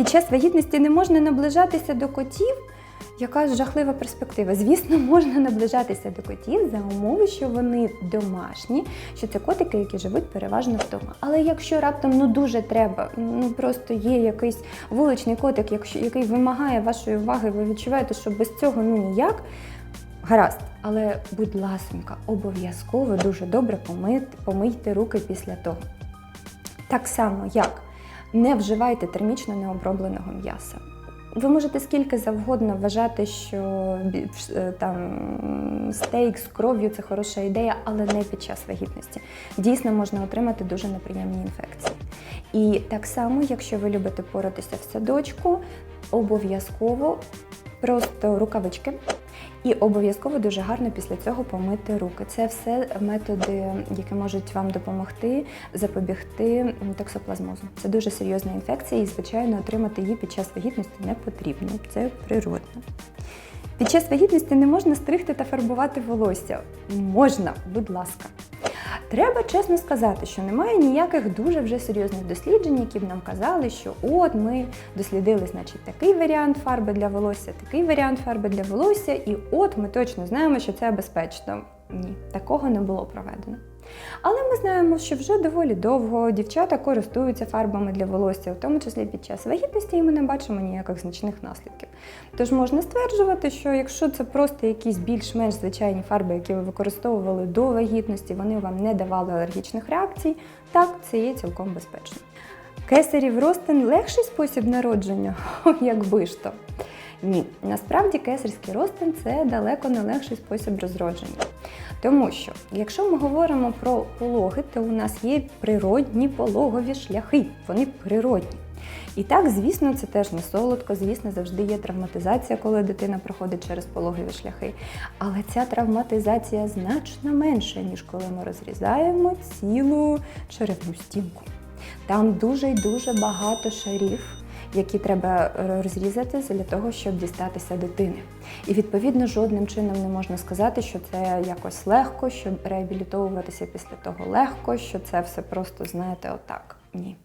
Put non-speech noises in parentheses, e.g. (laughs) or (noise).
Під час вагітності не можна наближатися до котів. Яка жахлива перспектива. Звісно, можна наближатися до котів за умови, що вони домашні, що це котики, які живуть переважно вдома. Але якщо раптом ну дуже треба, ну просто є якийсь вуличний котик, якщо який вимагає вашої уваги, ви відчуваєте, що без цього ну ніяк. Гаразд, але будь ласенька, обов'язково дуже добре помийте руки після того. Так само, як не вживайте термічно необробленого м'яса. Ви можете скільки завгодно вважати, що е, там стейк з кров'ю це хороша ідея, але не під час вагітності. Дійсно можна отримати дуже неприємні інфекції. І так само, якщо ви любите поратися в садочку, обов'язково просто рукавички. І обов'язково дуже гарно після цього помити руки. Це все методи, які можуть вам допомогти запобігти токсоплазмозу. Це дуже серйозна інфекція, і звичайно отримати її під час вагітності не потрібно. Це природно. Під час вагітності не можна стригти та фарбувати волосся. Можна, будь ласка. Треба чесно сказати, що немає ніяких дуже вже серйозних досліджень, які б нам казали, що от ми дослідили, значить, такий варіант фарби для волосся, такий варіант фарби для волосся, і от ми точно знаємо, що це безпечно. Ні, такого не було проведено. Але ми знаємо, що вже доволі довго дівчата користуються фарбами для волосся, в тому числі під час вагітності, і ми не бачимо ніяких значних наслідків. Тож можна стверджувати, що якщо це просто якісь більш-менш звичайні фарби, які ви використовували до вагітності, вони вам не давали алергічних реакцій, так це є цілком безпечно. Кесарів ростин легший спосіб народження, (laughs) якби ж то. Ні, насправді кесарський ростин це далеко не легший спосіб розродження. Тому що, якщо ми говоримо про пологи, то у нас є природні пологові шляхи, вони природні. І так, звісно, це теж не солодко, звісно, завжди є травматизація, коли дитина проходить через пологові шляхи. Але ця травматизація значно менша, ніж коли ми розрізаємо цілу черевну стінку. Там дуже й дуже багато шарів, які треба розрізати для того, щоб дістатися дитини. І відповідно жодним чином не можна сказати, що це якось легко, щоб реабілітовуватися після того легко, що це все просто, знаєте, отак. Ні.